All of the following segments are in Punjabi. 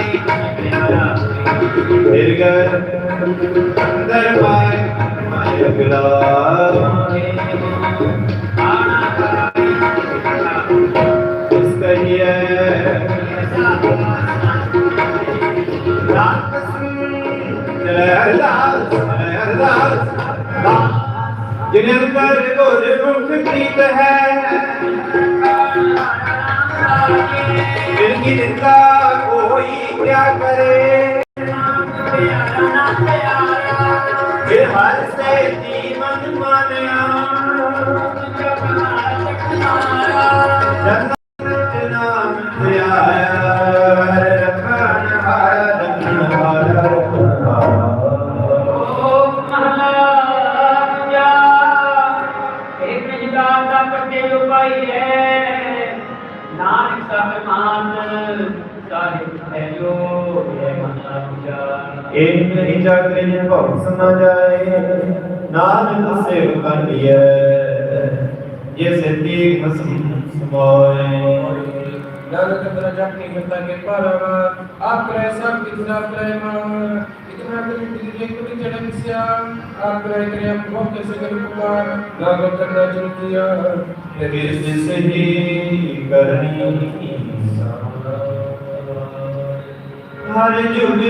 ਪਾਈ ਪਿਆਰਾ ਫਿਰ ਗਰ ਅੰਦਰ ਪਾਏ ਮਾਇ ਅਗਲਾ ਆਣਾ ਇਸ ਕਹੀਏ ਰਾਤ ਜੈ ਅਰਦਾਸ ਜੈ ਕਰੇ ਫਿਰ ਹਰ ਸੇ ਜੀ ਮਨ ਮਾਨਿਆ نہ جائے نانک سے کر دیا یہ صدیق مسلم سمائے دولت درجات کی متا کے پروا آپ کرے سب کتنا پرما اتنا دل دل کو چڑھن سیا آپ کرے کرے ہم کے سگر پکار نہ گتنا چلتیا میرے دل سے ہی کرنی ਹਰ ਜੁਗ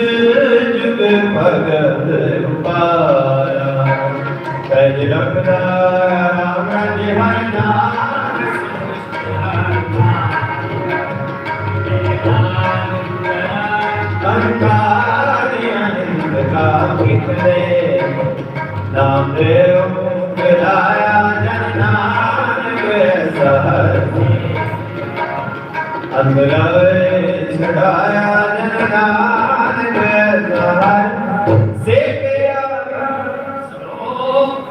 ਜੁਗ ਭਗਤ ਪਾਇਆ। ਕਹਿ ਰੱਖਦਾ ਅੰਦਰ ਛਡਾਇਆ ਸ਼ਲੋਕ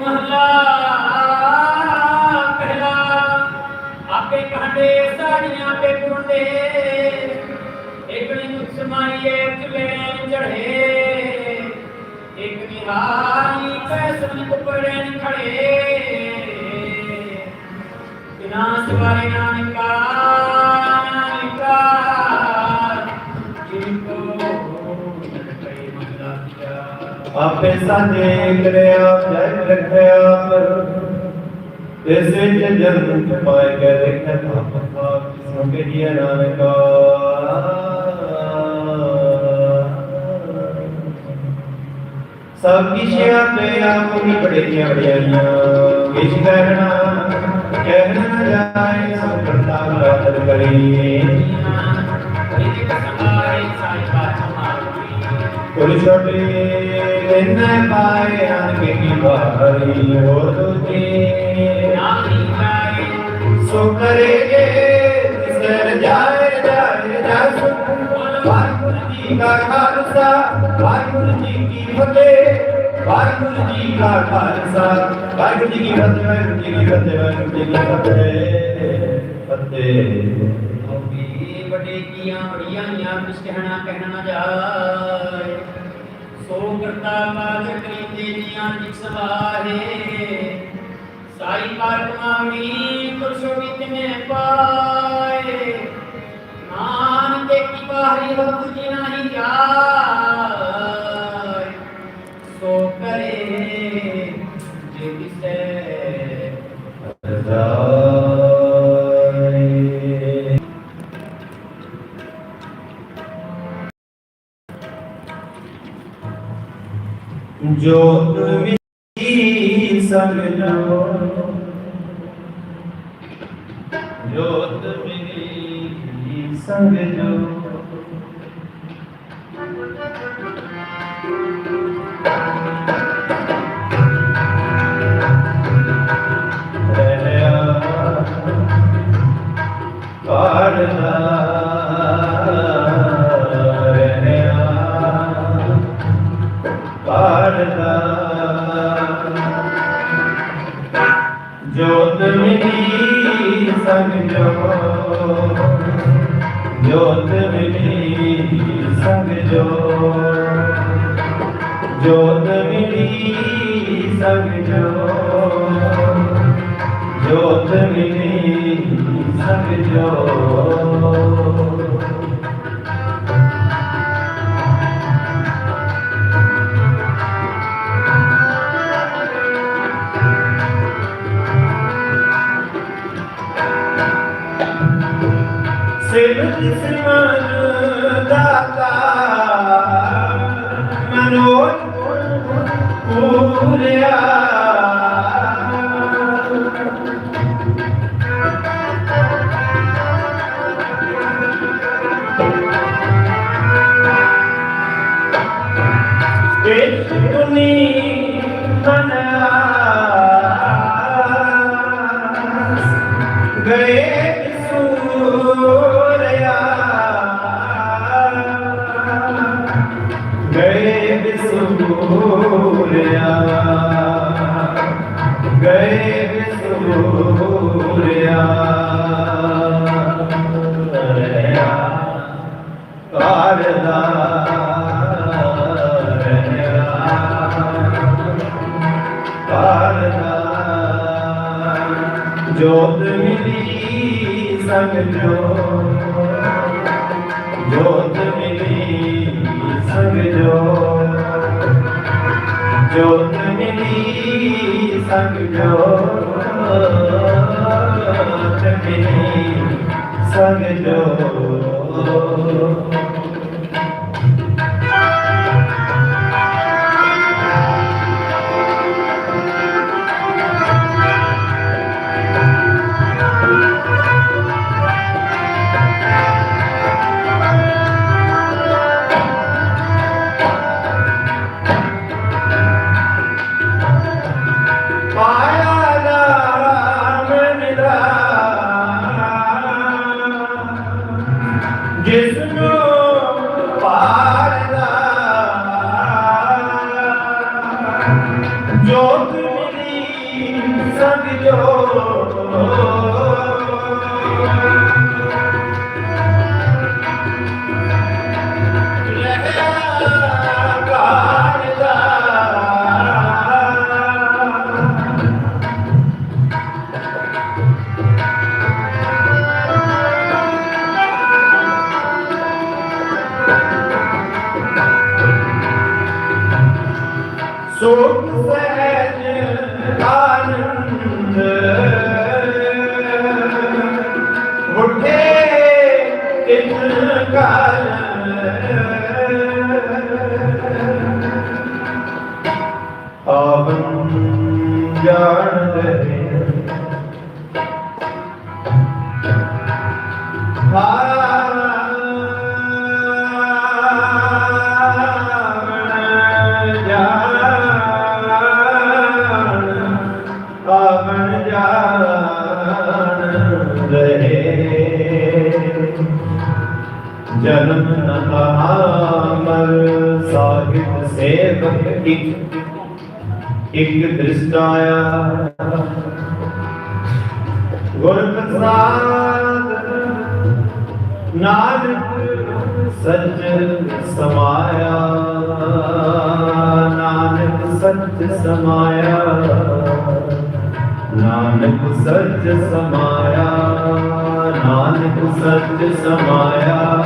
ਇਕ ਨਿਹਾਰੀ ਸਵਾਰੇ ਨਾਨਕਾ ਆਪੇ ਸਾਜੇ ਕਰਿਆ ਜੈ ਰੱਖਿਆ ਪਰ ਇਸ ਵਿੱਚ ਜਨਮ ਚ ਕੇ ਦੇਖਿਆ ਤਾਂ ਕਿਸਮ ਜੀ ਨਾਨਕਾ। ਸਭ ਕਿਛਿਆ ਤੇ ਆਪ ਬੜੀਆਂ ਬੜੀਆਂ ਕਿਛ ਕਹਿਣਾ ਕਹਿਣਾ ਜਾਏ ਸਭ ਕਰਤਾ ਰਾਤ ਕਰੀ ਕੋਈ ਛੋਟੇ ਲੈਣਾ ਪਾਏ ਅਨ ਕੀ ਬਾਹਰੀ ਹੋ ਤੁਝੇ ਸੋ ਕਰੇਗੇ ਸਰ ਜਾਏ ਜਾਏ ਜਸ ਵਾਹਿਗੁਰੂ ਜੀ ਕਾ ਖਾਲਸਾ ਵਾਹਿਗੁਰੂ ਜੀ ਕੀ ਫਤਿਹ ਵਾਹਿਗੁਰੂ ਜੀ ਕਾ ਖਾਲਸਾ ਵਾਹਿਗੁਰੂ ਜੀ ਕੀ ਫਤਿਹ ਵਾਹਿਗੁਰੂ ਜੀ ਕੀ ਫਤਿਹ ਵਾਹਿਗੁਰੂ ਜੀ ਕੀ ਫਤਿਹ ਫਤਿਹ। ਵੀ ਵੱਡੇ ਕੀਆਂ ਬੜੀਆਂ ਆਂ ਕੁਛ ਕਹਿਣਾ ਕਹਿਣਾ ਨਾ ਜਾਏ। ਸੋ ਕਰਤਾ ਬਾਦ ਕਰੀਤੇ ਜੀਆਂ ਜਿਕ ਸਵਾਹੇ ਸਾਈ ਪਾਰ ਕਮਾਵਣੀ ਪੁਰਸ਼ੋ ਵਿਤਨੇ ਪਾਏ। ਨਾਨ ਦੇ ਕੀ ਬਾਹਰੀ ਹੋ ਤੁਝੇ ਨਹੀਂ ਜਾਏ। ਸੋ ਕਰੇ ਜੋਤ ਵੀ ਸੰਗ ਜੋਤ ਵੀ ਸੰਗ ਸੰਗ ਮਨਾ ਜੋਤ ਮਿਲੀ ਸੰਗ ਜੋ ਜੋਤ ਮਿਲੀ ਸੰਗ ਜੋ ਜੋਤ ਮਿਲੀ ਸੰਗ ਜੋਤ ਮਿਲੀ ਸੰਗ ਜੋ ਆਵਨ ਜਾਣ ਰਹੇ। ਜਨਮ ਨ ਕਹਾਮਰ ਸਾਹਿਬ ਸੇਵਕ ਇੱਕ ਇੱਕ ਦ੍ਰਿਸ਼ਟਾਇਆ ਗੁਰ ਪ੍ਰਸਾਦ, ਨਾਨਕ ਸੱਚ ਸਮਾਇਆ। ਨਾਨਕ ਸੱਚ ਸਮਾਇਆ। ਨਾਨਕ ਸੱਚ ਸਮਾਇਆ। ਨਾਨਕ ਸੱਚ ਸਮਾਇਆ।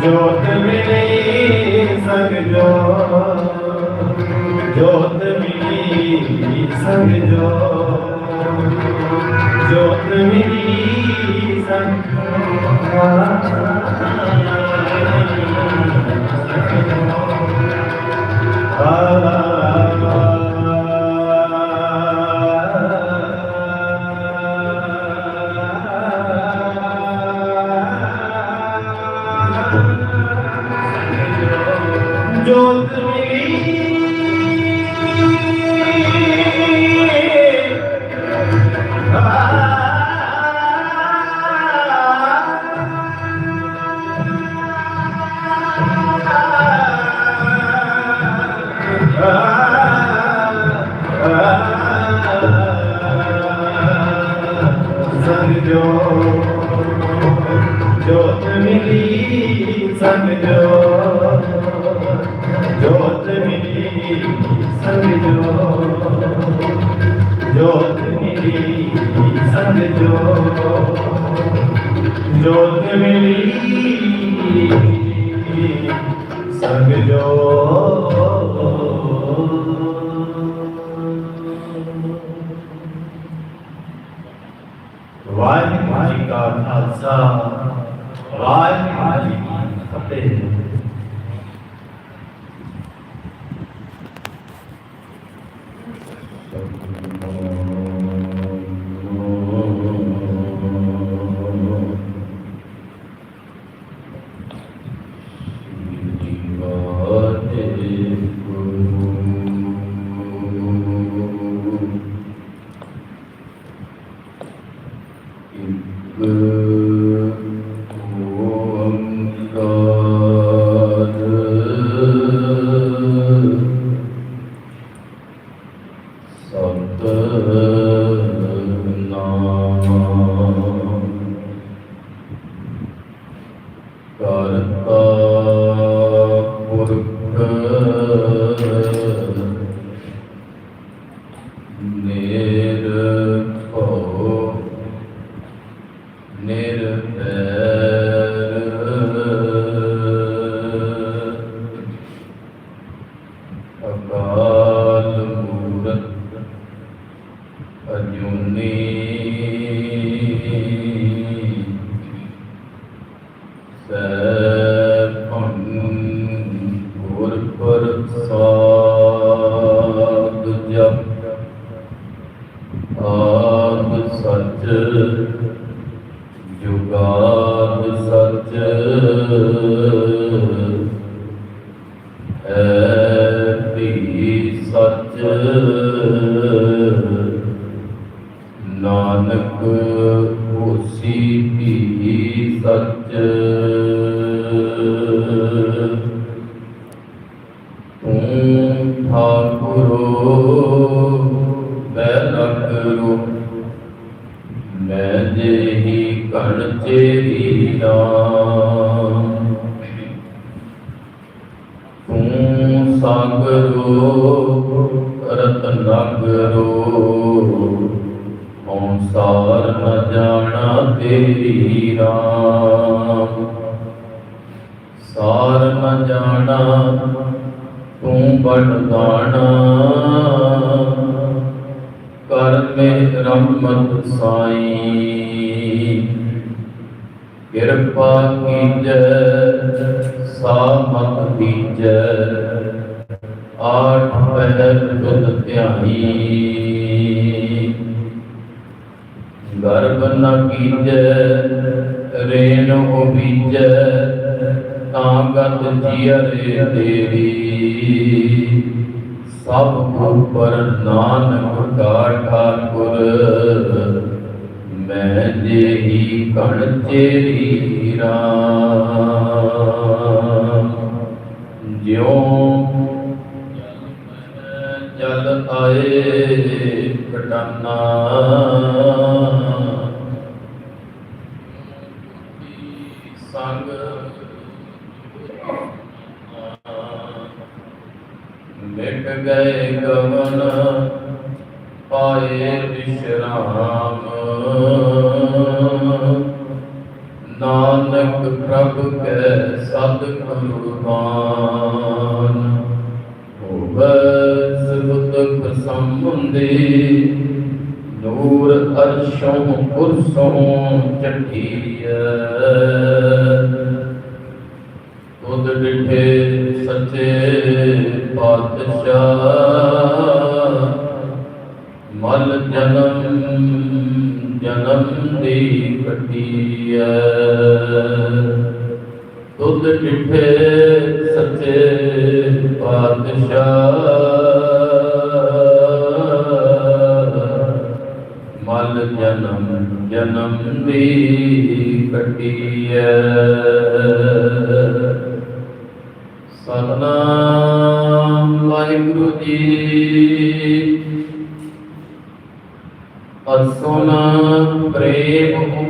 त जोत मिली संग जो ਮਿਲੀ ਕਰਤਾ ਪੁਰਖ ਪ੍ਰਸਾਦ ਕਣ ਚੇਰੀ ਤੂੰ ਸਾਗਰੋ ਰਤਨਾਗਰੋ ਹੰਸਾਰ ਨ ਜਾਣਾ ਤੇਰੀ ਰਾਮ। ਸਾਰ ਨ ਜਾਣਾ, ਤੂੰ ਬੜਦਾਣਾ ਕਰ ਮੇ ਰਮਤ ਸਾਈ। ਕਿਰਪਾ ਕੀਜੈ, ਸਾਮਤ ਦੀਜੈ ਆਠ ਪਹਿਰ ਤੁਧ ਧਿਆਈ ਗਰਭ ਨ ਕੀਜੈ, ਰੇਨ ਉਬੀਜੈ ਤਾਂ ਗਤ ਜੀਅਰੇ ਦੇਵੀ। ਸਭ ਉਪਰ ਨਾਨਕ ਕਾ ਠਾਕੁਰ। ਮੈਂ ਜਿਹੀ ਕਣ ਚੇਰੀ ਰਾਮ। ਜਿਉ ਜਲ ਆਏ ਕਟਾਨਾ ਸੰਗ ਮਿਟ ਗਏ ਗਮਨ। ਪਾਏ ਵਿਸ਼ਰਾਮ। ਨਾਨਕ ਪ੍ਰਭ ਕੈ ਸਤ ਕੁਰਬਾਨ ਹੋਵੇ ਸੁਖ ਸੰਬੰਦੀ ਨੂਰ ਅਰਸ਼ੋਂ ਪੁਰਸੋਂ ਚਟੀਐ ਤੁਧ ਡਿਠੇ ਸੱਚੇ ਪਾਤਸ਼ਾਹ। ਮਲ ਜਨਮ ਜਨਮ ਦੀ ਕਟੀਐ ਦੁੱਧ ਡਿਠੇ ਸੱਚੇ ਪਾਤਸ਼ਾਹ ਮਲ ਜਨਮ ਜਨਮ ਦੀ ਕਟੀਐ ਸਤਨਾਮ ਵਾਹਿਗੁਰੂ ਜੀ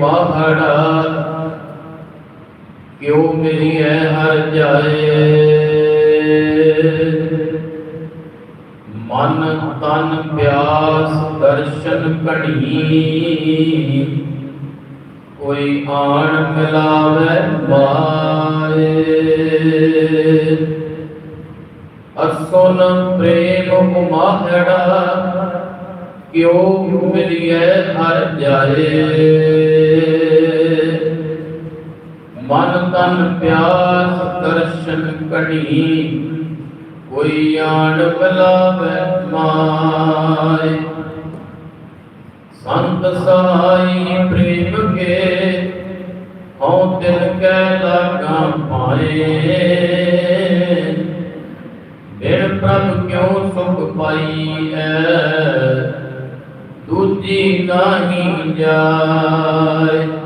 ਅਸੁਨ ਪ੍ਰੇਮ ਉਬਾਹੜਾ ਕਿਉ ਹਰ ਜਾਏ। ਮਨ ਤਨ ਪਿਆਸ ਦਰਸ਼ਨ ਕਢੀ ਕੋਈ ਆਣ ਮਿਲਾਵੇ ਮਾਏ ਅਸੁਨ ਪ੍ਰੇਮ ਉਮਾਹੜਾ। ਕਿਉ ਮਿਲਿਐ, ਹਰ ਜਾਏ। ਮਨ ਤਨ ਪਿਆਸ ਦਰਸ਼ਨ ਕਢੀ ਕੋਈ ਆਣ ਬਲਾਵੇ ਮਾਏ। ਸੰਤ ਸਹਾਈ ਪ੍ਰੇਮ ਕੇ, ਹਉ ਦਿਲ ਕੈ ਲਾਗਾ ਪਾਏ। ਬਿਨ ਪ੍ਰਭ ਕਿਉ ਸੁਖ ਪਾਈਐ, ਦੂਜੀ ਨਾਹੀ ਜਾਏ।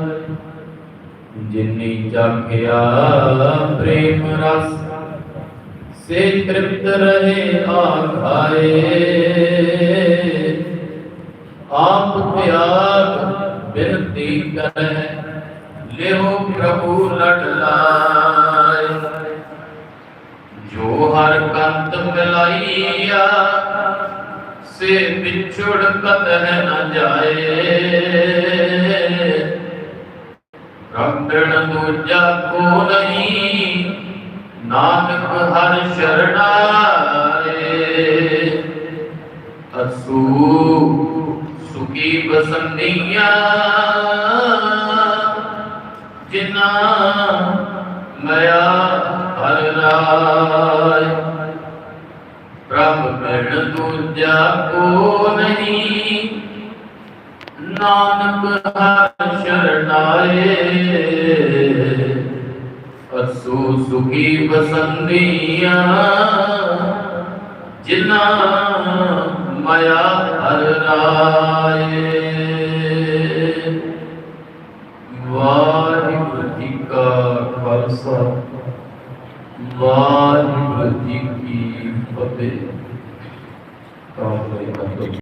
ਜਿਨੀ ਚਾਖਿਆ ਪ੍ਰੇਮ ਰਸ, ਸੇ ਤ੍ਰਿਪਤ ਰਹੇ ਆਖਾਏ। ਆਪ ਤਿਆਗ ਬਿਨਤੀ ਕਰੈ, ਲਿਓ ਪ੍ਰਭੂ ਲਟ ਲਾਏ। ਜੋ ਹਰ ਕੰਤ ਮਿਲਾਈਆ, ਸੇ ਵਿਛੁੜ ਕਤਹਿ ਨਾ ਜਾਏ। ਦੂਜਾ ਕੋ ਨਹੀਂ। ਨਾਨਕ ਹਰ ਸ਼ਰਣਾਏ। ਅਸੂ ਸੁਖੀ ਬਸੰਦੀਆਂ ਜਿਨਾ ਮਇਆ ਹਰ ਰਾਏ। ਪ੍ਰਭ ਮਿਲ ਦੂਜਾ ਕੋ ਨਹੀਂ। ਨਾਨਕ ਹਰ ਸ਼ਰਨਾਏ ਅਸੂ ਸੁਖੀ ਬਸੰਦੀਆਂ ਜਿਨਾ ਮਾਇਆ ਹਰ ਰਾਏ। ਵਾਹਿਗੁਰੂ ਜੀ ਕਾ ਖਾਲਸਾ, ਵਾਹਿਗੁਰੂ ਜੀ ਕੀ ਫਤਿਹ। ਤਾਂ ਕੋਈ ਮਤਲਬ